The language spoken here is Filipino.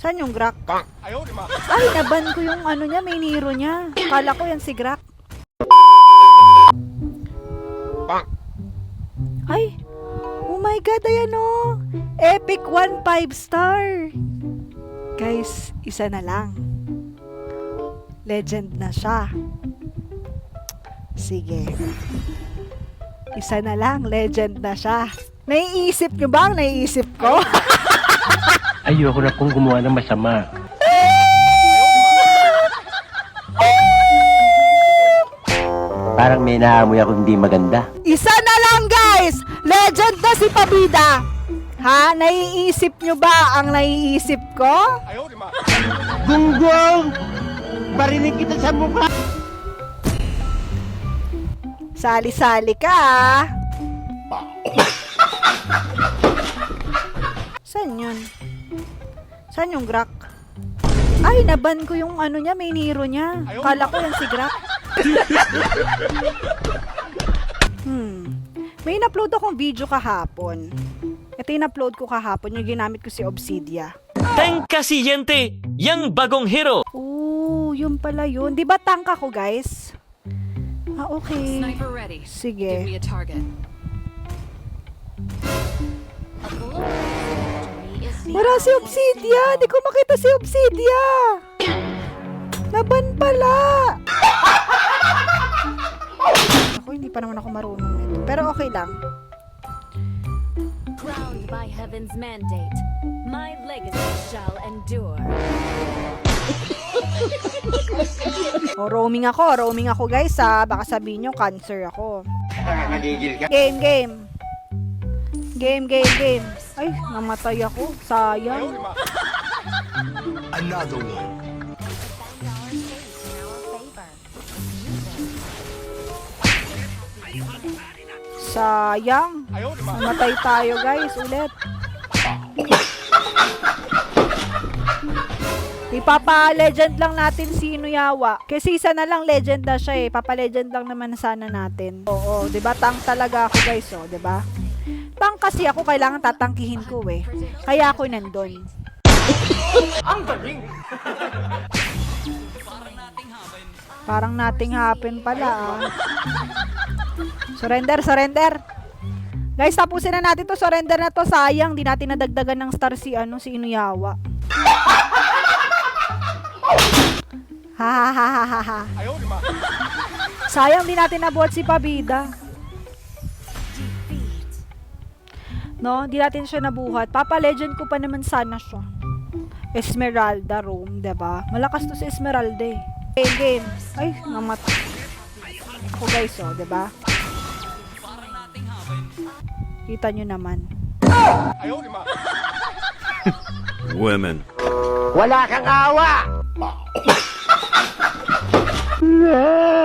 Saan yung Grak? Ay, naban ko yung ano niya, may niro niya. Kala ko yan si Grak. Ay, oh my god, ayan o. Epic 1 5 star. Guys, isa na lang. Legend na siya. Sige. Isa na lang, legend na siya. Naiisip nyo ba naiisip ko? Ayoko na pong gumawa ng masama. Parang may naamoy ako hindi maganda. Isa na lang guys! Legend na si Pabida! Ha? Naiisip nyo ba ang naiisip ko? Gunggong! Barinig kita sa mukha! Sali-sali ka ah! Saan yun? Saan yung Grak? Ay, naban ko yung ano niya, may niro niya. Kala ko yan si Grak. hmm. May in-upload akong video kahapon. Ito yung upload ko kahapon, yung ginamit ko si Obsidia. Tangka siguiente, yang bagong hero. Oo, yun pala yun. Di ba tangka ko, guys? Ah, okay. Sniper ready. Give me Sige. a target. Wala si Obsidia! Di ko makita si Obsidia! Naban pala! Ako, hindi pa naman ako marunong nito. Pero okay lang. Crowned by heaven's mandate, my legacy shall endure. O, roaming ako. Roaming ako, guys, ha. Baka sabihin nyo, cancer ako. Game, game. Game, game, game. Ay, namatay ako. Sayang. Another one. Sayang. Namatay tayo guys ulit. Ipapa-legend lang natin si Inuyawa. Kasi isa na lang legend na siya eh. Papa-legend lang naman sana natin. Oo, 'di ba? Tank talaga ako guys, oh, 'di ba? Pang kasi ako kailangan tatangkihin ko eh. Kaya ako nandun. Ang galing! Parang nating happen pala ah. Surrender, surrender. Guys, tapusin na natin to. Surrender na to. Sayang, di natin nadagdagan ng star si ano si Inuyawa. ha ha ha ha ha. Sayang, di natin nabuhat si Pabida. No? Di natin siya nabuhat. Papa Legend ko pa naman sana siya. Esmeralda Rome, ba? Diba? Malakas to si Esmeralda eh. Game, game. Ay, namatay. Ako oh, guys, oh, ba? Diba? Kita nyo naman. Women. Wala kang awa!